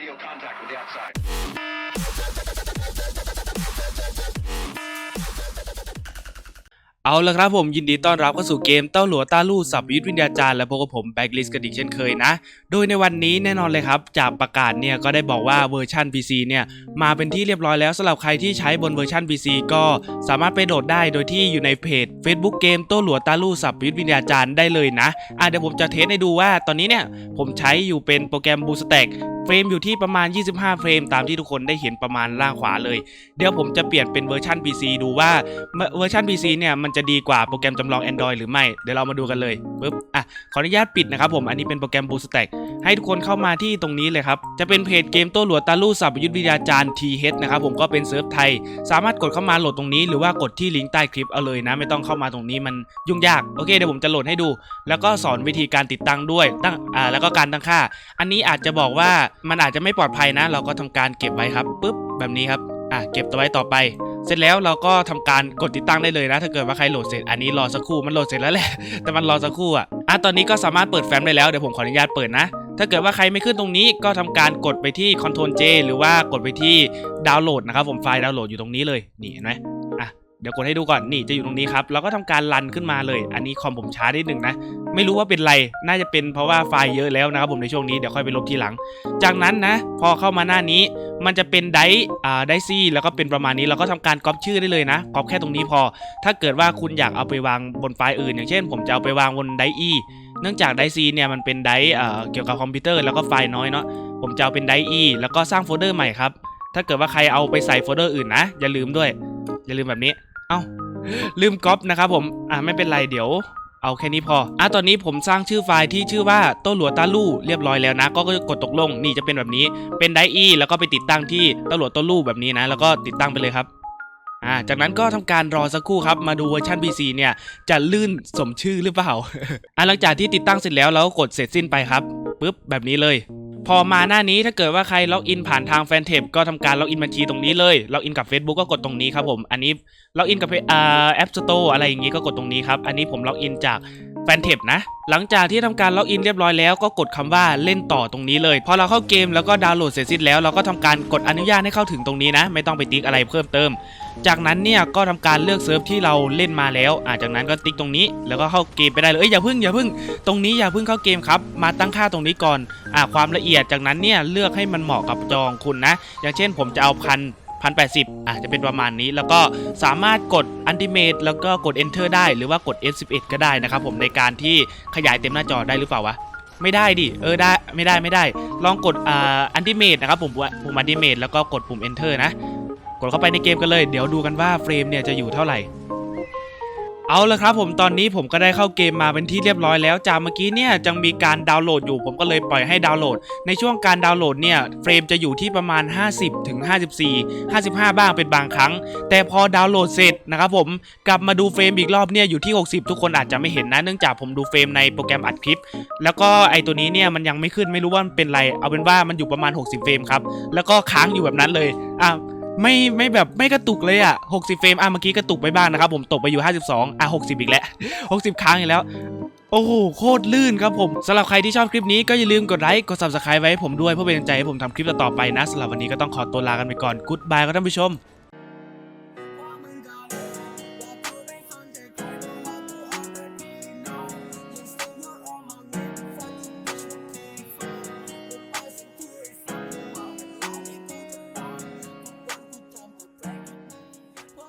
radio contact with the outside. เอาละครับผมยินดีต้อนรับเข้าสู่เกมเต้าหลัวต้าลู่สับยุทธวิญญาจารย์และพบกับผมแบ็กลิสกันอีกเช่นเคยนะ โดยในวันนี้แน่นอนเลยครับจากประกาศเนี่ยก็ได้บอกว่าเวอร์ชัน PC เนี่ยมาเป็นที่เรียบร้อยแล้วสำหรับใครที่ใช้บนเวอร์ชัน PC ก็สามารถไปโหลดได้โดยที่อยู่ในเพจ Facebook เกมโต้หลัวต้าลู่สับยุทธวิญญาจารย์ได้เลยนะอะเดี๋ยวผมจะเทสให้ดูว่าตอนนี้เนี่ยผมใช้อยู่เป็นโปรแกรม Boost Stack เฟ รมอยู่ที่ประมาณ 25 เฟรมตามที่ทุกคนได้เห็นประมาณล่างขวาเลย เดี๋ยวผมจะเปลี่ยนเป็นเวอร์ชัน PC ดูว่าเวอร์ชัน PC เนี่ยมันจะดีกว่าโปรแกรมจำลอง Android หรือไม่เดี๋ยวเรามาดูกันเลยปึ๊บอะขออนุญาตปิดนะครับผมอันนี้เป็นโปรแกรม Boost Stack ให้ทุกคนเข้ามาที่ตรงนี้เลยครับ จะเป็นเพจเกมโต้หลัวตาลู่สับยุทธวิทยาจารย์ TH นะครับผมก็เป็นเซิร์ฟไทย สามารถกดเข้ามาโหลดตรงนี้ หรือว่ากดที่ลิงก์ใต้คลิปเอาเลยนะ ไม่ต้องเข้ามาตรงนี้มันยุ่งยากโอเคเดี๋ยวผมจะโหลดให้ดู แล้วก็สอนวิธีการติดตั้งด้วยตั้งอ่าแล้วก็การตั้งค่า อันนี้อาจจะบอกว่ามันอาจจะไม่ปลอดภัยนะ เราก็ทำการเก็บไว้ครับปุ๊บแบบนี้ครับอะเก็บตัวไว้ต่อไป เสร็จแล้วเราก็ทำการกดติดตั้งได้เลยนะ ถ้าเกิดว่าใครโหลดเสร็จอันนี้รอสักครู่มันโหลดเสร็จแล้วแหละแต่มันรอสักครู่อะอะตอนนี้ก็สามารถเปิดแฟ้มได้แล้วเดี๋ยวผมขออนุญาตเปิดนะถ้าเกิดว่าใครไม่ขึ้นตรงนี้ก็ทำการกดไปที่ Ctrl J หรือว่ากดไปที่ดาวน์โหลดนะครับผมไฟล์ดาวน์โหลดอยู่ตรงนี้เลยนี่เห็นไหม เดี๋ยวกดให้ดูก่อนนี่จะอยู่ตรงนี้ครับเราก็ทำการรันขึ้นมาเลย อันนี้คอมผมช้านิดนึงนะไม่รู้ว่าเป็นไรน่าจะเป็นเพราะว่าไฟล์เยอะแล้วนะครับผมในช่วงนี้เดี๋ยวค่อยไปลบทีหลัง จากนั้นนะ พอเข้ามาหน้านี้ มันจะเป็นไดอ่าไดซี่แล้วก็เป็นประมาณนี้เราก็ทำการก๊อปชื่อได้เลยนะก๊อปแค่ตรงนี้พอ ถ้าเกิดว่าคุณอยากเอาไปวางบนไฟล์อื่น อย่างเช่น ผมจะเอาไปวางบนไดอีเนื่องจากไดซีเนี่ยมันเป็นไดเอ่อเกี่ยวกับคอมพิวเตอร์แล้วก็ไฟล์น้อยเนาะผมจะเอาเป็นไดอีแล้วก็สร้างโฟลเดอร์ใหม่ครับถ้าเกิดว่าใครเอาไปใส่โฟลเดอร์อื่นนะอย่าลืมด้วย อย่าลืมแบบนี้ เอ้าลืมก๊อปนะครับผมอ่าไม่เป็นไรเดี๋ยวเอาแค่นี้พอ อะตอนนี้ผมสร้างชื่อไฟล์ที่ชื่อว่าโต้หลัวตาลู่เรียบร้อยแล้วนะ ก็กดตกลง นี่จะเป็นแบบนี้ เป็นไดอีแล้วก็ไปติดตั้งที่โต้หลัวโต้ลู่แบบนี้นะ แล้วก็ติดตั้งไปเลยครับ อ่า จากนั้นก็ทำการรอสักครู่ครับ มาดูเวอร์ชัน PC เนี่ย จะลื่นสมชื่อหรือเปล่า อะหลังจากที่ติดตั้งเสร็จแล้วเราก็กดเสร็จสิ้นไปครับ ปึ๊บแบบนี้เลย พอมาหน้านี้ถ้าเกิดว่าใครล็อกอินผ่านทางแฟนเทปก็ทำการล็อกอินบัญชีตรงนี้เลยล็อกอินกับ Facebook ก็กดตรงนี้ครับผมอันนี้ล็อกอินกับแอปสโตร์อะไรอย่างงี้ก็กดตรงนี้ครับอันนี้ผมล็อกอินจาก แฟนเทปนะ หลังจากที่ทำการล็อกอินเรียบร้อยแล้วก็กดคำว่าเล่นต่อตรงนี้เลย พอเราเข้าเกมแล้วก็ดาวน์โหลดเสร็จสิ้นแล้วเราก็ทำการกดอนุญาตให้เข้าถึงตรงนี้นะ ไม่ต้องไปติ๊กอะไรเพิ่มเติม จากนั้นเนี่ยก็ทำการเลือกเซิร์ฟที่เราเล่นมาแล้วอ่าจากนั้นก็ติ๊กตรงนี้ แล้วก็เข้าเกมไปได้เลยเอ้ยอย่าเพึ่งอย่าเพึ่งตรงนี้อย่าเพึ่งเข้าเกมครับ มาตั้งค่าตรงนี้ก่อนอ่าความละเอียดจากนั้นเนี่ยเลือกให้มันเหมาะกับจอของคุณนะ อย่างเช่น ผมจะเอาพัน พันแปดสิบอะจะเป็นประมาณนี้แล้วก็สามารถกด Ultimate แล้วก็กด Enter ได้หรือว่ากด F11 ก็ได้นะครับผมในการที่ขยายเต็มหน้าจอได้หรือเปล่าวะไม่ได้ดิ เออได้ไม่ได้ไม่ได้ ลองกดอ่า Ultimate นะครับผมปุ่ม Ultimate แล้วก็กดปุ่ม Enter นะ กดเข้าไปในเกมกันเลย เดี๋ยวดูกันว่าเฟรมเนี่ยจะอยู่เท่าไหร่ เอาละครับผมตอนนี้ผมก็ได้เข้าเกมมาเป็นที่เรียบร้อยแล้วจากเมื่อกี้เนี่ยจังมีการดาวน์โหลดอยู่ ผมก็เลยปล่อยให้ดาวน์โหลด ในช่วงการดาวน์โหลดเนี่ยเฟรมจะอยู่ที่ประมาณ 50ถึง54 55 บ้างเป็นบางครั้ง แต่พอดาวน์โหลดเสร็จนะครับผมกลับมาดูเฟรมอีกรอบเนี่ยอยู่ที่ 60 ทุกคนอาจจะไม่เห็นนะเนื่องจากผมดูเฟรมในโปรแกรมอัดคลิป แล้วก็ไอตัวนี้เนี่ยมันยังไม่ขึ้นไม่รู้ว่ามันเป็นไร เอาเป็นว่ามันอยู่ประมาณ 60 เฟรมครับแล้วก็ค้างอยู่แบบนั้นเลยอะ ไม่ไม่แบบไม่กระตุกเลยอะ 60 เฟรมอะเมื่อกี้กระตุกไปบ้างนะครับผมตกไปอยู่ 52 อะ 60 อีกแล้ว 60 ครั้งอีกแล้ว โอ้โห โคตรลื่นครับผมสำหรับใครที่ชอบคลิปนี้ก็อย่าลืมกดไลค์กด subscribe ไว้ให้ผมด้วยเพื่อเป็นกำลังใจให้ผมทำคลิปต่อๆไปนะสำหรับวันนี้ก็ต้องขอตัวลากันไปก่อนกู๊ดบายครับท่านผู้ชม